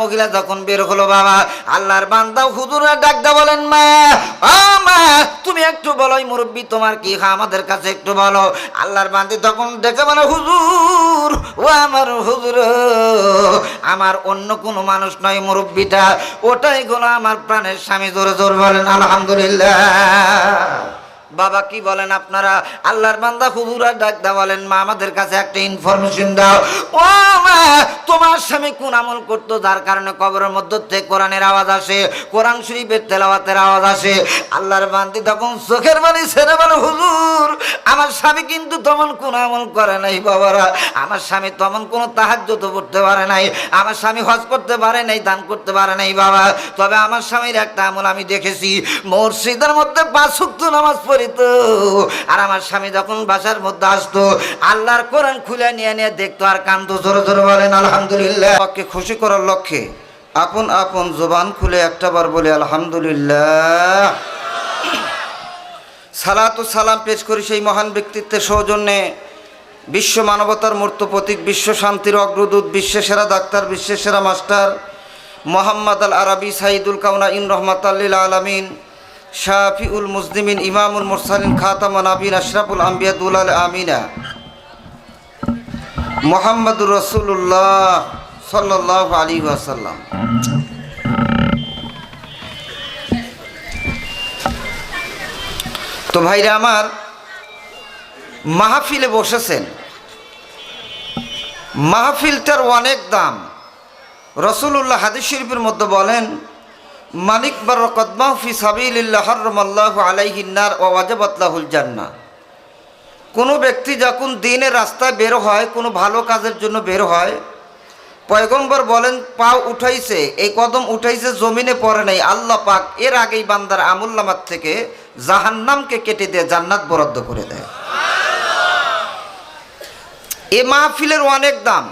মহিলা যখন বের হলো বাবা, আল্লাহর বান্দা হুজুরা ডাকদা বলেন, মা মা, তুমি একটু বলো মুরব্বী তোমার কি আমাদের কাছে একটু বলো। আল্লাহর বান্দি তখন ডেকে বলে, হুজুর, ও আমার হুজুর, আমার অন্য কোনো মানুষ নয় মুরব্বীটা, ওটাই হলো আমার প্রাণের স্বামী। জোরে জোর বলেন, আলহামদুলিল্লাহ। বাবা কি বলেন আপনারা? আল্লাহর বান্দা হুজুরা ডাকদা বলেন, মা, আমাদের কাছে একটা ইনফরমেশন দাও। ও মা, তোমার স্বামী কোন আমল করতো? যার কারণে কবরের মধ্যে থেকে কোরআনের আওয়াজ আসে, কোরআন শরীফের তেলাওয়াতের আওয়াজ আসে। আল্লাহর বান্দি তখন চোখের বাড়ি ছেড়ে বলে, হুজুর, আমার স্বামী কিন্তু তেমন কোন আমল করে নাই বাবারা। আমার স্বামী তেমন কোনো তাহাজ্য তো পড়তে পারে নাই। আমার স্বামী হজ করতে পারে নাই, দান করতে পারে নাই বাবা। তবে আমার স্বামীর একটা আমল আমি দেখেছি। মসজিদের মধ্যে পাঁচুক্ত নামাজ পড়িত আর আমার স্বামী যখন বাসার মধ্যে আসতো, আল্লাহর কোরআন খুলে নিয়ে নিয়ে দেখতো আর কান্দো জোরে জোরে বলেন, আলহামদুলিল্লাহ। আমাকে খুশি করার লক্ষ্যে আপন আপন জবান খুলে একটাবার বলে, আলহামদুলিল্লাহ। সালাত সালাম পেশ করি সেই মহান ব্যক্তিত্বের সৌজন্যে। বিশ্ব মানবতার মূর্ত প্রতীক, বিশ্ব শান্তির অগ্রদূত, বিশ্বের সেরা ডাক্তার, বিশ্বের সেরা মাস্টার, মোহাম্মদ আল আরবি সাইদুল কাউনা ইন রহমত আল্লিল আলমিন। শাফিউল মুসলিমিন, ইমামুল মুরসালিন খাতামান আবিন আশরাফুল আম্বিয়াদুল আল আমিনা। মোহাম্মদুর রসুল্লাহ সাল্লাহ আলী ওয়াসাল্লাম। তো ভাইরা আমার মাহফিলে বসেছেন। মাহফিলটার অনেক দাম। রসুল্লাহ হাদিস শরীফের মধ্যে বলেন মালিক বার কদমাহফি সাবিল্লাহ হরমাল্লাহ আলাইহিন্নার ও ওয়াজাবাতলাহুল জান্না কোনো ব্যক্তি যখন দিনের রাস্তায় বের হয়, কোনো ভালো কাজের জন্য বের হয়, পয়গম্বর বলেন, পাও উঠাইছে, এই কদম উঠাইছে, জমিনে পড়ে নাই, আল্লাহ পাক এর আগেই বান্দার আমুল্লামার থেকে জাহান্নামকে কেটে দিয়ে জান্নাত বরাদ্দ করে দেয়। এ মাহফিলের অনেক দাম।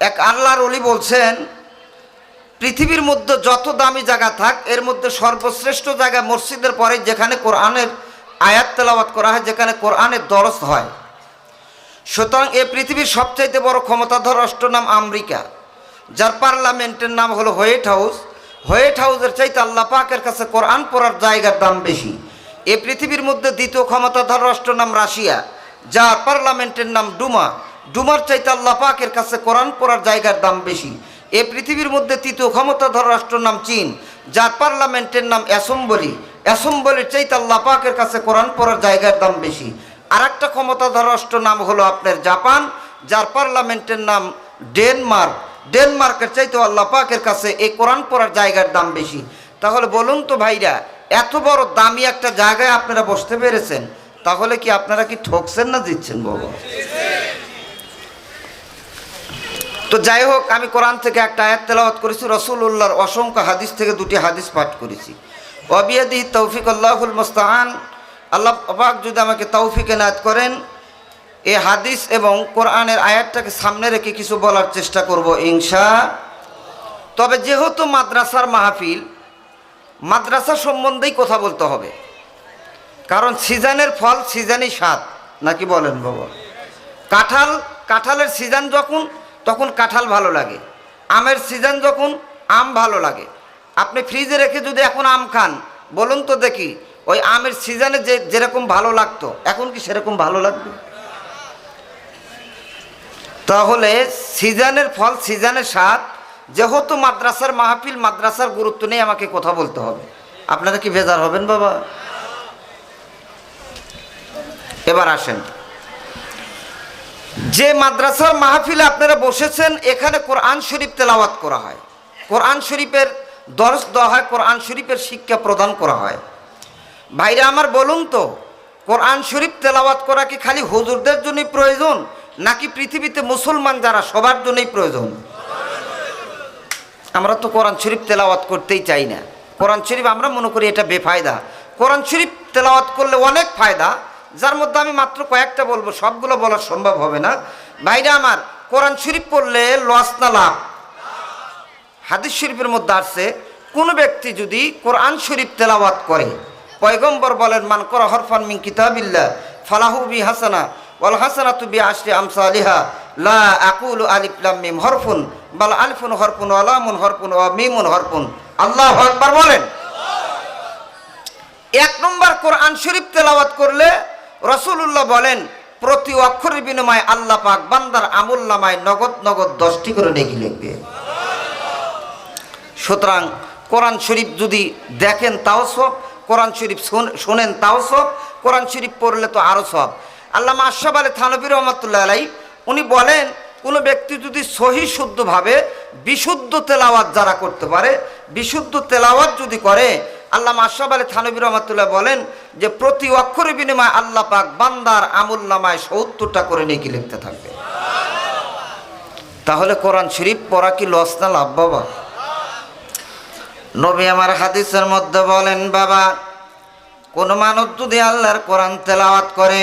এক আল্লাহর অলি বলছেন পৃথিবীর মধ্যে যত দামি জায়গা থাক, এর মধ্যে সর্বশ্রেষ্ঠ জায়গা মসজিদের পরে যেখানে কোরআনের আয়াত তেলাওয়াত করা হয়, যেখানে কোরআনের দরস হয়। সুতরাং এ পৃথিবীর সবচাইতে বড় ক্ষমতাধর রাষ্ট্র নাম আমেরিকা, যার পার্লামেন্টের নাম হলো হোয়াইট হাউস। হোয়াইট হাউসের চাইতে আল্লাহ পাকের কাছে কোরআন পড়ার জায়গার দাম বেশি। এ পৃথিবীর মধ্যে দ্বিতীয় ক্ষমতাধর রাষ্ট্র নাম রাশিয়া, যার পার্লামেন্টের নাম ডুমা। ডুমার চাইতে আল্লাহ পাকের কাছে কোরআন পড়ার জায়গার দাম বেশি। এ পৃথিবীর মধ্যে তৃতীয় ক্ষমতাধর রাষ্ট্রের নাম চীন, যার পার্লামেন্টের নাম অ্যাসেম্বলি। অ্যাসেম্বলির চাইতে আল্লাহ পাকের কাছে কোরআন পড়ার জায়গার দাম বেশি। আর একটা ক্ষমতাধর রাষ্ট্র নাম হলো আপনার জাপান, যার পার্লামেন্টের নাম ডেনমার্ক। ডেনমার্কের চাইতে আল্লাহ পাকের কাছে এই কোরআন পড়ার জায়গার দাম বেশি। তাহলে বলুন তো ভাইরা, এত বড় দামি একটা জায়গায় আপনারা বসতে পেরেছেন, তাহলে কি আপনারা কি ঠকছেন না দিচ্ছেন, বাবা? তো যাই হোক, আমি কোরআন থেকে একটা আয়াত তেলাওয়াত করেছি রসুল্লাহর অসংখ্য হাদিস থেকে দুটি হাদিস পাঠ করেছি। অবিয়াদি তৌফিক আল্লাহুল মোস্তাহান আল্লাহ অবাক যদি আমাকে তৌফিক এনায়ত করেন এই হাদিস এবং কোরআনের আয়াতটাকে সামনে রেখে কিছু বলার চেষ্টা করব ইংসা তবে যেহেতু মাদ্রাসার মাহফিল, মাদ্রাসা সম্বন্ধেই কথা বলতে হবে। কারণ সিজনের ফল সিজনই স্বাদ, নাকি বলেন বাবা? কাঁঠাল, কাঁঠালের সিজন যখন তখন কাঁঠাল ভালো লাগে। আমের সিজন যখন, আম ভালো লাগে। আপনি ফ্রিজে রেখে যদি এখন আম খান, বলুন তো দেখি, ওই আমের সিজনে যে, যেরকম ভালো লাগতো, এখন কি সেরকম ভালো লাগবে? তাহলে সিজনের ফল সিজনের স্বাদ, যেহেতু মাদ্রাসার মাহফিল, মাদ্রাসার গুরুত্ব নেই আমাকে কথা বলতে হবে। আপনারা কি বেজার হবেন বাবা? এবার আসেন। যে মাদ্রাসার মাহফিলে আপনারা বসেছেন, এখানে কোরআন শরীফ তেলাওয়াত করা হয়। কোরআন শরীফের দরস দেওয়া হয়, কোরআন শরীফের শিক্ষা প্রদান করা হয়। ভাইরা আমার, বলুন তো, কোরআন শরীফ তেলাওয়াত করা কি খালি হুজুরদের জন্যই প্রয়োজন, নাকি পৃথিবীতে মুসলমান যারা, সবার জন্যই প্রয়োজন? আমরা তো কোরআন শরীফ তেলাওয়াত করতেই চাই না। কোরআন শরীফ আমরা মনে করি এটা বেফায়দা। কোরআন শরীফ তেলাওয়াত করলে অনেক ফায়দা যার মধ্যে আমি মাত্র কয়েকটা বলব, সবগুলো বলা সম্ভব হবে না। ভাইরা আমার, কোরআন শরীফ পড়লে লস না লাভ? হাদিস শরীফের মধ্যে আসছে, কোনো ব্যক্তি যদি কোরআন শরীফ তেলাওয়াত করে, পয়গম্বর বলেন, মান করা হরফান মিন কিতাবিল্লাহ, ফালাহু বি হাসানা, ওয়াল হাসানাতু বি আশরি আমসালিহা, লা আকুলু আলিফ লাম মিম হরফুন, বল আলিফুন হরপুন আলামুন হরপুন ও মিমুন হরপুন আল্লাহ আকবার বলেন। এক নম্বর কোরআন শরীফ তেলাওয়াত করলে রসুল্লাহ বলেন, প্রতি অক্ষরের বিনিময়ে আল্লাহ পাক বান্দার আমুল্লামায় নগদ নগদ দশটি করে নেকি লিখবে। সুতরাং কোরআন শরীফ যদি দেখেন তাও সব, কোরআন শরীফ শোনেন তাও সব, কোরআন শরীফ পড়লে তো আরও সব। আল্লামা আশরাফ আলী থানবির রহমতুল্লাহ আলাই উনি বলেন, কোনো ব্যক্তি যদি সহি শুদ্ধভাবে বিশুদ্ধ তেলাওয়াত যারা করতে পারে, বিশুদ্ধ তেলাওয়াত যদি করে আল্লামা আশরাফ আলী থানবির রহমতুল্লাহ বলেন যে প্রতি অক্ষরের বিনিময় আল্লাহ পাক বান্দার আমুল নামায় সত্তরটা করে নিয়ে কি লিখতে থাকবে। তাহলে কোরআন শরীফ পড়া কি লস না লাভ বাবা? নবী আমার হাদিসের মধ্যে বলেন, বাবা, কোন মানুষ যদি আল্লাহর কোরআন তেলাওয়াত করে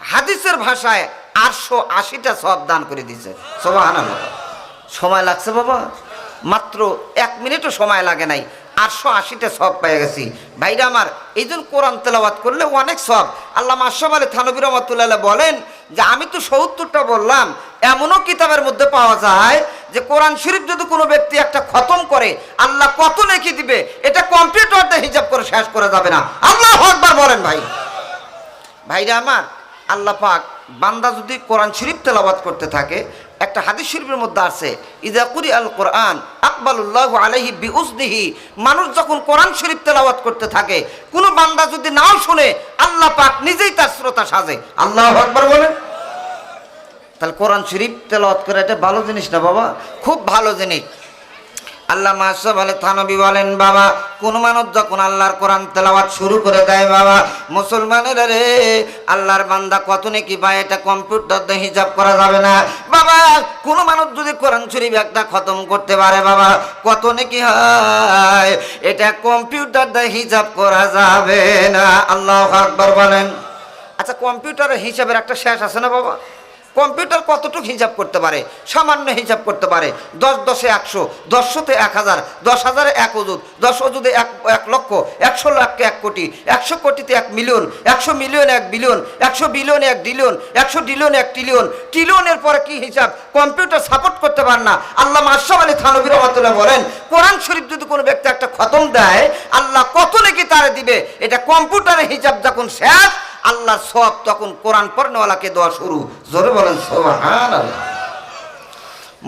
হাদিসের ভাষায় আটশো আশিটা সব দান করে দিয়েছে। সোবাহান সময় লাগছে বাবা? মাত্র এক মিনিটও সময় লাগে নাই। আটশো আশিটা সব পেয়ে গেছি। ভাইরা আমার, এই জন্য কোরআন তেলাওয়াত করলে অনেক সব আল্লাহ মাসব আলী থানবির রহমতুল্লাহ বলেন যে, আমি তো সত্তরটা বললাম, এমনও কিতাবের মধ্যে পাওয়া যায় যে, কোরআন শরীফ যদি কোনো ব্যক্তি একটা খতম করে, আল্লাহ কত নেকি দিবে, এটা কম্পিউটার দিয়ে হিসাব করে শেষ করে যাবে না। আল্লাহ একবার বলেন ভাই। ভাইরা আমার আল্লাহ পাক বান্দা যদি কোরআন শরীফ তেলাবাদ করতে থাকে, একটা হাদিস শরীফের মধ্যে আছে, ইদা কুরি আল কোরআন আকবালুল্লাহ আলহি বিউজদিহি মানুষ যখন কোরআন শরীফ তেলাওয়াত করতে থাকে, কোনো বান্দা যদি নাও শুনে, আল্লাহ পাক নিজেই তার শ্রোতা সাজে। আল্লাহ আকবার বলেন। তাহলে কোরআন শরীফ তেলাওয়াত করে এটা ভালো জিনিস না বাবা? খুব ভালো জিনিস। আল্লাহ মাসব আলী থানবী বলেন, বাবা, কোন মানুষ যখন আল্লাহর কোরআন তেলাওয়াত শুরু করে দেয়, বাবা, মুসলমানের রে, আল্লাহর বান্দা কত নাকি পায়, এটা কম্পিউটার দিয়ে হিসাব করা যাবে না। বাবা, কোন মানুষ যদি কোরআন শরীফ একটা খতম করতে পারে, বাবা, কত নাকি হয়, এটা কম্পিউটার দিয়ে হিসাব করা যাবে না। আল্লাহ আকবার বলেন। আচ্ছা কম্পিউটারের হিসাবের একটা শেষ আছে না, বাবা? কম্পিউটার কতটুকু হিসাব করতে পারে? সামান্য হিসাব করতে পারে। দশ দশে একশো দশশোতে এক হাজার, দশ হাজারে এক অজুদ দশ অজুদে এক এক লক্ষ, একশো লাখকে এক কোটি, একশো কোটিতে এক মিলিয়ন, একশো মিলিয়ন এক বিলিয়ন, একশো বিলিয়নে এক ডিলিয়ন, একশো ডিলিয়ন এক ট্রিলিয়ন ট্রিলিয়নের পরে কি হিসাব? কম্পিউটার সাপোর্ট করতে পারে না। আল্লাহ মাসব আলী থানবির রহমতুল্লাহ বলেন, কোরআন শরীফ যদি কোনো ব্যক্তি একটা খতম দেয়, আল্লাহ কত নাকি তারা দিবে? এটা কম্পিউটারের হিসাব যখন শেষ আল্লাহর সব তখন কোরআন পর্ণওয়ালাকে দেওয়া শুরু। জোরে বলেন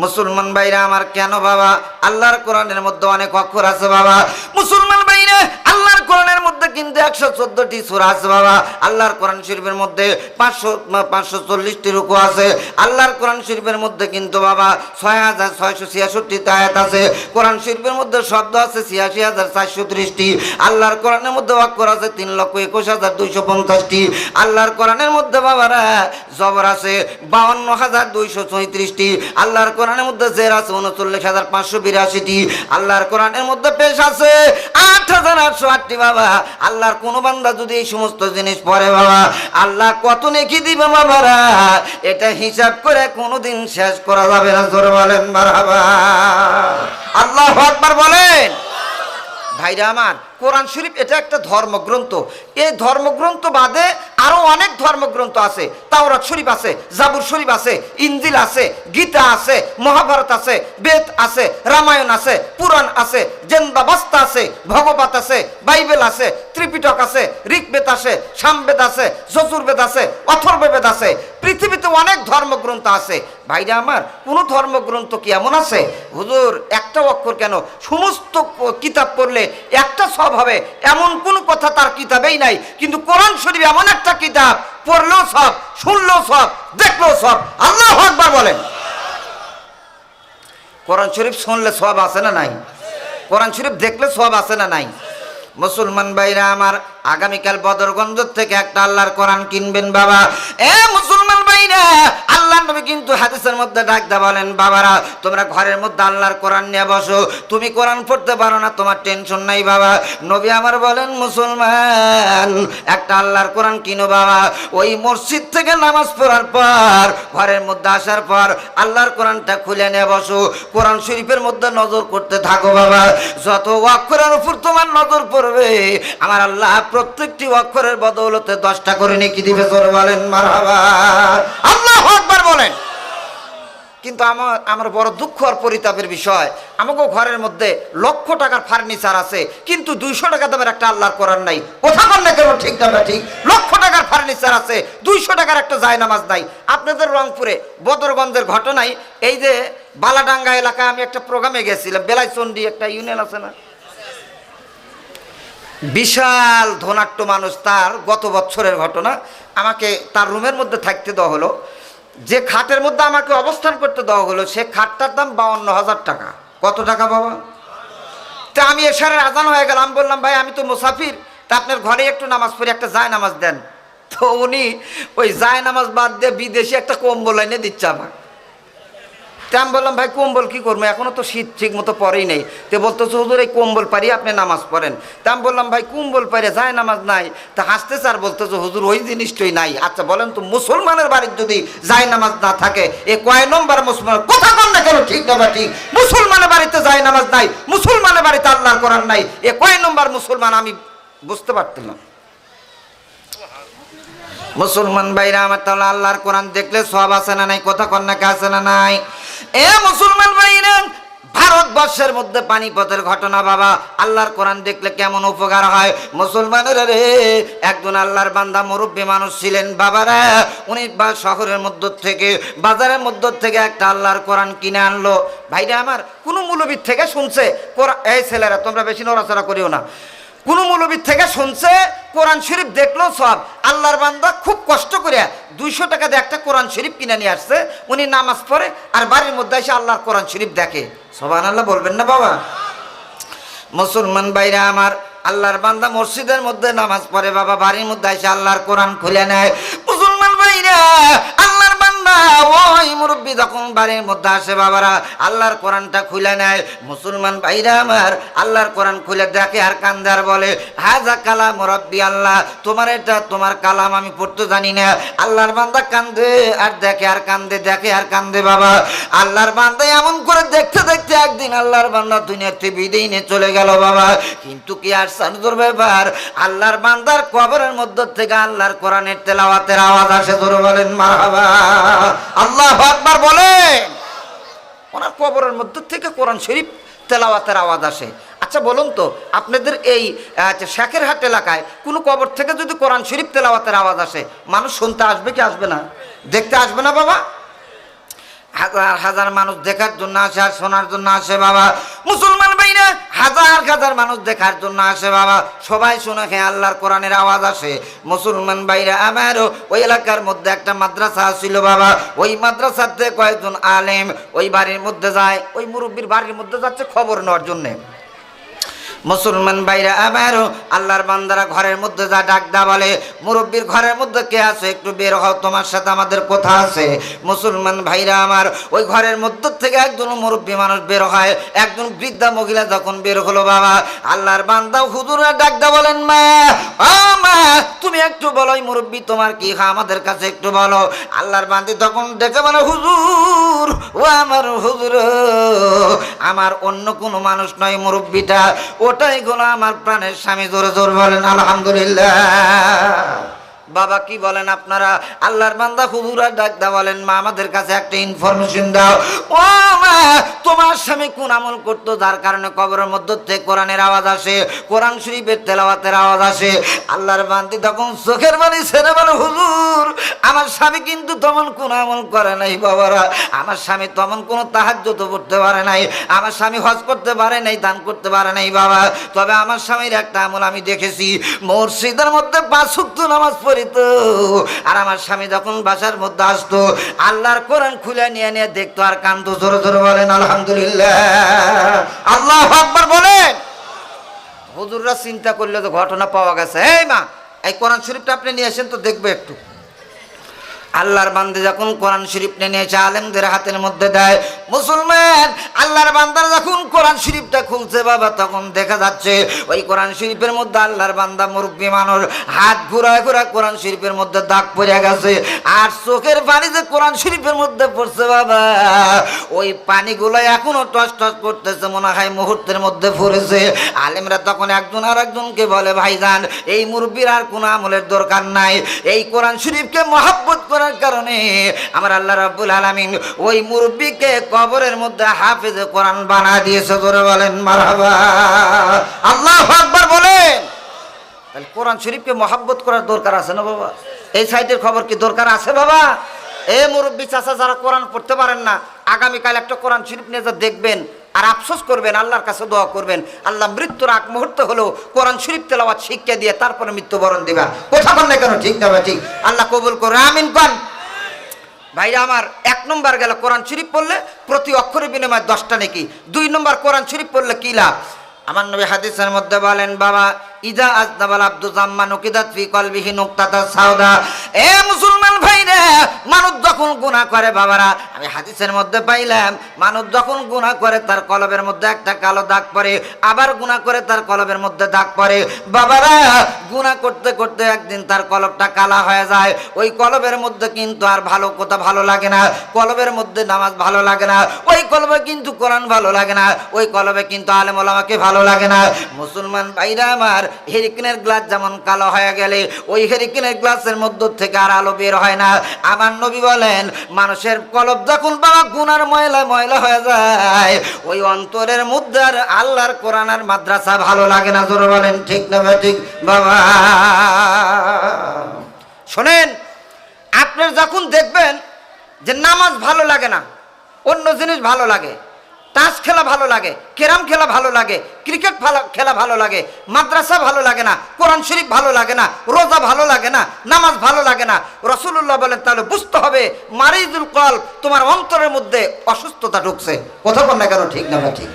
মুসলমান ভাইরা আমার কেন বাবা? আল্লাহর কোরআনের মধ্যে অনেক অক্ষর আছে বাবা। মুসলমান ভাইরা, আল্লাহর কোরআনের মধ্যে কিন্তু একশো চোদ্দটি সুরা আছে বাবা। আল্লাহর কোরআন শরীফের মধ্যে পাঁচশো পাঁচশো চল্লিশটি রুকু আছে। আল্লাহর কোরআন শরীফের মধ্যে কিন্তু বাবা ছয় হাজার ছয়শো ছিয়াষট্টি আয়াত আছে। কোরআন শরীফের মধ্যে শব্দ আছে ছিয়াশি হাজার চারশো ত্রিশটি। আল্লাহর কোরআনের মধ্যে অক্ষর আছে তিন লক্ষ একুশ হাজার দুইশো পঞ্চাশটি। আল্লাহর কোরআনের মধ্যে বাবারা জবর আছে বাউন্ন হাজার দুইশো চৌত্রিশটি আল্লাহর কোরআনের মধ্যে জের আছে উনচল্লিশ হাজার পাঁচশো বিরাশিটি। আল্লাহর কোরআনের মধ্যে পেশ আছে আট হাজার আটশো আটটি বাবা। আল্লাহর কোনো বান্দা যদি এই সমস্ত জিনিস পরে বাবা, আল্লাহ কত নেকি দিবে বাবারা? এটা হিসাব করে কোনোদিন শেষ করা যাবে না, জোর বলেন বাবা আল্লাহ একবার বলেন। ভাইরা আমার কোরআন শরীফ এটা একটা ধর্মগ্রন্থ। এই ধর্মগ্রন্থ বাদে আরও অনেক ধর্মগ্রন্থ আছে। তাওরাত শরীফ আছে, জাবুর শরীফ আছে ইঞ্জিল আছে, গীতা আছে, মহাভারত আছে, বেদ আছে, রামায়ণ আছে, পুরাণ আছে, জেন্দাবস্তা আছে, ভগবত আছে, বাইবেল আছে, ত্রিপিটক আছে, ঋগ্বেদ আছে, সামবেদ আছে, যজুর্বেদ আছে, অথর্ববেদ আছে। পৃথিবীতে অনেক ধর্মগ্রন্থ আছে। ভাইরা আমার, কোনো ধর্মগ্রন্থ কি এমন আছে? হুজুর, একটা অক্ষর কেন? সমস্ত কিতাব পড়লে একটা সব হবে। এমন কোনো কথা তার কিতাবেই নাই। কিন্তু কোরআন শরীফ এমন একটা কিতাব, পড়লেও সব, শুনলেও সব, দেখলেও সব। আল্লাহ আকবার বলেন। কোরআন শরীফ শুনলে সব আছে না নাই? কোরআন শরীফ দেখলে সব আছে না নাই? মুসলমান ভাইরা আমার, আগামীকাল বদরগঞ্জ থেকে একটা আল্লাহর কোরআন কিনবেন বাবা। এ মুসলমান ভাইরা আল্লাহ নবী কিন্তু হাদিসের মধ্যে ডাকতে বলেন, বাবারা, তোমরা ঘরের মধ্যে আল্লাহর কোরআন নিয়ে বসো। তুমি কোরআন পড়তে পারো না, তোমার টেনশন নাই বাবা। নবী আমার বলেন, মুসলমান, একটা আল্লাহর কোরআন কিনো বাবা। ওই মসজিদ থেকে নামাজ পড়ার পর, ঘরের মধ্যে আসার পর আল্লাহর কোরআনটা খুলে নিয়ে বসো। কোরআন শরীফের মধ্যে নজর করতে থাকো বাবা। যত অক্ষরের উপর তোমার নজর পড়বে, আমার আল্লাহ প্রত্যেকটি অক্ষরের বদৌলতে দশটা করে নেকি দিবে। তোর বলেন, মারহাবা। আল্লাহ আকবার বলেন। কিন্তু আমার আমার বড় দুঃখ আর পরিতাপের বিষয় আমাকে ঘরের মধ্যে লক্ষ টাকার ফার্নিচার আছে, কিন্তু দুইশো টাকা দামের একটা আল্লাহর কোরআন নাই। কোথা কর না কেন ঠিক না ঠিক? লক্ষ টাকার ফার্নিচার আছে, দুইশো টাকার একটা জায়নামাজ নাই। আপনাদের রংপুরে বদরগঞ্জের ঘটনায়, এই যে বালাডাঙ্গা এলাকায় আমি একটা প্রোগ্রামে গেছিলাম, বেলাইচন্ডি একটা ইউনিয়ন আছে না? বিশাল ধনাট্য মানুষ তার গত বছরের ঘটনা, আমাকে তার রুমের মধ্যে থাকতে দেওয়া হলো। যে খাটের মধ্যে আমাকে অবস্থান করতে দেওয়া হলো, সে খাটটার দাম বাউন্ন হাজার টাকা। কত টাকা বাবা? তা আমি এসারে আজান হয়ে গেলাম বললাম, ভাই, আমি তো মুসাফির, তা আপনার ঘরে একটু নামাজ পড়ে, একটা জায় নামাজ দেন। তো উনি ওই জায় নামাজ বাদ দিয়ে বিদেশি একটা কম্বল এনে দিচ্ছে আমার তা আমি বললাম, ভাই, কম্বল কি করব? এখনও তো শীত, ঠিক মতো পরেই নেই। তো বলতো, হুজুর, এই কম্বল পারি, আপনি নামাজ পড়েন। তা আমি বললাম, ভাই, কম্বল পারে যায় নামাজ নাই। তা হাসতে স্যার বলতো হুজুর, ওই জিনিসটাই নাই। আচ্ছা বলেন তো, মুসলমানের বাড়ির যদি যায় নামাজ না থাকে, এ কয় নম্বর মুসলমান? কথা কন না কেন, ঠিক না ঠিক? মুসলমানের বাড়িতে যায় নামাজ নাই, মুসলমানের বাড়িতে আল্লাহর কোরআন নাই, এ কয় নম্বর মুসলমান? আমি বুঝতে পারতাম না। মুসলমান ভাইরা, আমার তাহলে আল্লাহর কোরআন দেখলে সব আছে না নাই, কথা কন্যাকে আছে না নাই? এ মুসলমান ভাইরা, ভারতবর্ষের মধ্যে পানিপথের ঘটনা বাবা, আল্লাহর কোরআন দেখলে কেমন উপকার হয়? মুসলমানের রে, একজন আল্লাহর বান্দা মুরব্বী মানুষ ছিলেন, বাবারা, উনি বা শহরের মধ্য থেকে, বাজারের মধ্য থেকে একটা আল্লাহর কোরআন কিনে আনলো। ভাইরা আমার, কোনো মূলবীর থেকে শুনছে? এই ছেলেরা, তোমরা বেশি নড়াচড়া করিও না। কোন মৌলবীর থেকে শুনছে, কোরআন শরীফ দেখল, সব। আল্লাহর বান্দা খুব কষ্ট করে দুইশো টাকা দিয়ে একটা কোরআন শরীফ কিনে নিয়ে আসছে। উনি নামাজ পড়ে আর বাড়ির মধ্যে এসে আল্লাহর কোরআন শরীফ দেখে। সবান আল্লাহ বলবেন না বাবা? মুসলমান ভাইরা আমার, আল্লাহর বান্দা মসজিদের মধ্যে নামাজ পড়ে, বাবা বাড়ির মধ্যে এসে আল্লাহর কোরআন খুলে নেয়। মুসলমান ভাইরা আল্লাহর আল্লাহর বান্দা কান্দে আর দেখে আর কান্দে, দেখে আর কান্দে, বাবা। আল্লাহর বান্দা এমন করে দেখতে দেখতে একদিন আল্লাহর বান্দা দুনিয়াতে বিদেই নিয়ে চলে গেল, বাবা। কিন্তু কি আর সানুদুর ব্যাপার, আল্লাহর বান্দার কবরের মধ্য থেকে আল্লাহর কোরআনের তেলাওয়াতের আওয়াজ আসে ধরে বলেন, মারহাবা। আল্লাহ আকবার বলেন ওনার কবরের মধ্যে থেকে কোরআন শরীফ তেলাওয়াতের আওয়াজ আসে। আচ্ছা বলুন তো, আপনাদের এই শেখের হাট এলাকায় কোনো কবর থেকে যদি কোরআন শরীফ তেলাওয়াতের আওয়াজ আসে, মানুষ শুনতে আসবে কি আসবে না? দেখতে আসবে না বাবা? হাজার হাজার মানুষ দেখার জন্য আসে, আর শোনার জন্য আসে বাবা। মুসলমান ভাইরা, হাজার হাজার মানুষ দেখার জন্য আসে বাবা। সবাই শোনা খেয়ে আল্লাহর কোরআনের আওয়াজ আসে। মুসলমান ভাইরা, আমারও ওই এলাকার মধ্যে একটা মাদ্রাসা ছিল বাবা। ওই মাদ্রাসাতে কয়েকজন আলেম ওই বাড়ির মধ্যে যায়, ওই মুরব্বীর বাড়ির মধ্যে যাচ্ছে খবর নেওয়ার জন্যে। মুসলমান ভাইরা, আবারও আল্লাহর বান্দারা ঘরের মধ্যে যা ডাকদা বলে, মুরব্বীর ঘরের মধ্যে কে আছে? একটু বের হও, তোমার সাথে আমাদের কথা আছে। মুসলমান ভাইরা আমার, ওই ঘরের মধ্য থেকে একজন মুরব্বী মানুষ বের হয়। একজন বৃদ্ধা মহিলা যখন বের হলো, বাবা, আল্লাহর বান্দা হুজুরা ডাকদা বলেন, মা, ও মা, তুমি একটু বলো, এই মুরব্বী তোমার কি হা আমাদের কাছে একটু বলো। আল্লাহর বান্দি তখন ডেকে বলে, হুজুর, ও আমার হুজুর, আমার অন্য কোনো মানুষ নয় মুরব্বীটা। ওটাই গোলাম আমার প্রাণের স্বামী জোরে জোর বলেন আলহামদুলিল্লাহ। বাবা কি বলেন আপনারা? আল্লাহর বান্দা হুজুরা ডাক দা বলেন, মা, আমাদের কাছে একটা ইনফরমেশন দাও। ও মা, তোমার স্বামী কোন আমল করতো যার কারণে কবরের মধ্য থেকে কোরআনের আওয়াজ আসে, কোরআন শরীফের তেলাওয়াতের আওয়াজ আসে? আল্লাহর বান্দি তখন চোখের বাড়ি ছেড়ে বলে, হুজুর, আমার স্বামী কিন্তু তেমন কোন আমল করে নাই বাবারা। আমার স্বামী তেমন কোনো তাহাজ্যত পড়তে পারে নাই। আমার স্বামী হজ করতে পারে নাই, দান করতে পারে নাই বাবা। তবে আমার স্বামীর একটা আমল আমি দেখেছি। মসজিদের মধ্যে পাঁচ নামাজ পড়িত আর আমার স্বামী যখন বাসার মধ্যে আসতো, আল্লাহর কোরআন খুলে নিয়ে নিয়ে দেখতো আর কান্দো জোরে জোরে বলেন, আলহামদুলিল্লাহ। আল্লাহ আকবর বলেন। হুজুররা চিন্তা করলে তো ঘটনা পাওয়া গেছে। এই মা, এই কোরআন শরীফটা আপনি নিয়ে আসেন তো দেখবে একটু। আল্লাহর বান্দে যখন কোরআন শরীফ নিয়ে এসে আলেমদের হাতের মধ্যে দেয়, মুসলমান, আল্লাহর বান্দার যখন কোরআন শরীফটা খুলছে, বাবা, তখন দেখা যাচ্ছে, ওই কোরআন শরীফের মধ্যে আল্লাহর বান্দা মুরব্বী মানুষ, হাত ঘুরায় ঘুরা কোরআন শরীফের মধ্যে দাগ পড়ে গেছে, আর চোখের পানি যে কোরআন শরীফের মধ্যে পড়ছে, বাবা, ওই পানিগুলো এখনও টস টস করতেছে, মনে হয় মুহূর্তের মধ্যে পড়েছে আলেমরা তখন একজন আর একজনকে বলে, ভাইজান, এই মুরব্বীর আর কোনো আমলের দরকার নাই। এই কোরআন শরীফকে মহাব্বত করার কারণে আমার আল্লাহ রাব্বুল আলামিন ওই মুরব্বীকে কবরের মধ্যে হাফেজে কোরআন বানা দিয়েছে ধরে বলেন, মারহাবা। আল্লাহ আকবার বলেন। তাহলে কোরআন শরীফকে মহাব্বত করার দরকার আছে না বাবা? এই সাইডের খবর কি দরকার আছে বাবা? এ মুরব্বী চাচা, যারা কোরআন পড়তে পারেন না, আগামীকাল একটা কোরআন শরীফ নিয়ে যা দেখবেন আর আফসোস করবেন, আল্লাহর কাছে দোয়া করবেন, আল্লাহ মৃত্যুর আগ মুহূর্ত হলো কোরআন শরীফ তেলাওয়াত শিক্ষা দিয়ে তারপরে মৃত্যুবরণ দিবা। কথা বল না কেন, ঠিক না ঠিক? আল্লাহ কবুল করে আমিন পান ভাইরা আমার, এক নম্বর গেল কোরআন শরীফ পড়লে প্রতি অক্ষরের বিনিময়ে দশটা নাকি। দুই নম্বর কোরআন শরীফ পড়লে কি লাভ? আমার নবী হাদিসের মধ্যে বলেন, বাবা, ইদা আজদাবাল আব্দু জাম্মা নুকিদাত ফি কলবিহি নুকতাতা সাউদা। এ মুসলমান ভাইরা মানুষ যখন গুনাহ করে, বাবারা, আমি হাদিসের মধ্যে পাইলাম, মানুষ যখন গুনাহ করে তার কলবের মধ্যে একটা কালো দাগ পড়ে, আবার গুনাহ করে তার কলবের মধ্যে দাগ পড়ে। বাবারা, গুনাহ করতে করতে একদিন তার কলবটা কালা হয়ে যায়। ওই কলবের মধ্যে কিন্তু আর ভালো কথা ভালো লাগে না, কলবের মধ্যে নামাজ ভালো লাগে না, ওই কলবে কিন্তু কোরআন ভালো লাগে না, ওই কলবে কিন্তু আলেম ওলামাকে ভালো লাগে না। মুসলমান ভাইরা আমার, হেরিকেনের গ্লাস যেমন কালো হয়ে গেলে, ওই হেরিকেনের গ্লাসের মধ্য থেকে আর আলো বের হয় না। আমার নবী বলেন, মানুষের কলব যখন বাবা গুনার ময়লা ময়লা হয়ে যায়, ওই অন্তরের মধ্যে আর আল্লাহর কোরআন আর মাদ্রাসা ভালো লাগে না, জোর বলেন, ঠিক না ঠিক? বাবা, শোনেন, আপনার যখন দেখবেন যে নামাজ ভালো লাগে না, অন্য জিনিস ভালো লাগে তাস খেলা ভালো লাগে, ক্যারাম খেলা ভালো লাগে, ক্রিকেট ভালো, খেলা ভালো লাগে, মাদ্রাসা ভালো লাগে না, কোরআন শরীফ ভালো লাগে না, রোজা ভালো লাগে না, নামাজ ভালো লাগে না। রসুল্লাহ বলেন, তাহলে বুঝতে হবে, মারিজুল কল তোমার অন্তরের মধ্যে অসুস্থতা ঢুকছে। কথা বল না কেন, ঠিক না ঠিক?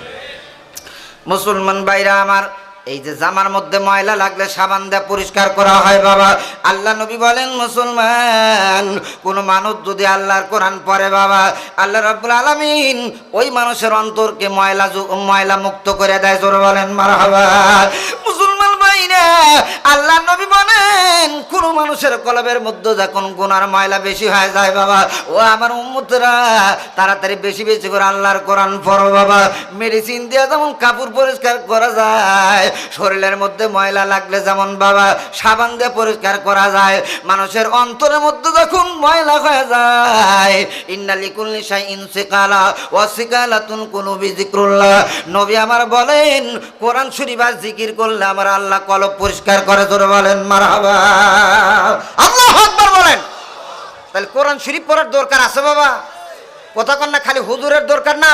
মুসলমান ভাইরা আমার এই যে জামার মধ্যে ময়লা লাগলে সাবান দিয়ে পরিষ্কার করা হয় বাবা। আল্লাহ নবী বলেন, মুসলমান, কোন মানুষ যদি আল্লাহর কোরআন পড়ে বাবা, আল্লাহ রাব্বুল আলামিন ওই মানুষের অন্তরকে ময়লা ময়লা মুক্ত করে দেয়। জোরে বলেন, মারহাবা। মুসলমান ভাইরা, আল্লাহ নবী বলেন, কোন মানুষের কলবের মধ্যে যখন গুনার ময়লা বেশি হয়ে যায় বাবা, ও আমার উম্মতরা, তাড়াতাড়ি বেশি বেশি করে আল্লাহর কোরআন পড়ো বাবা। মেডিসিন দিয়ে যেমন কাপড় পরিষ্কার করা যায় শরীরের মধ্যে ময়লা লাগলে যেমন বাবা, সাবান দিয়ে পরিষ্কার করা যায়, মানুষের অন্তরের মধ্যে যখন ময়লা হয়ে যায় ইন্নালি শাই ইনসিকালা যিকরুল্লাহ। নবী আমার বলেন, কোরআন শরীফ আর জিকির করলে আমার আল্লাহ কলব পরিষ্কার করে ধরে বলেন আল্লাহু বলেন। তাহলে কোরআন শরীফ পড়ার দরকার আছে বাবা। কথা কন না, খালি হুজুরের দরকার না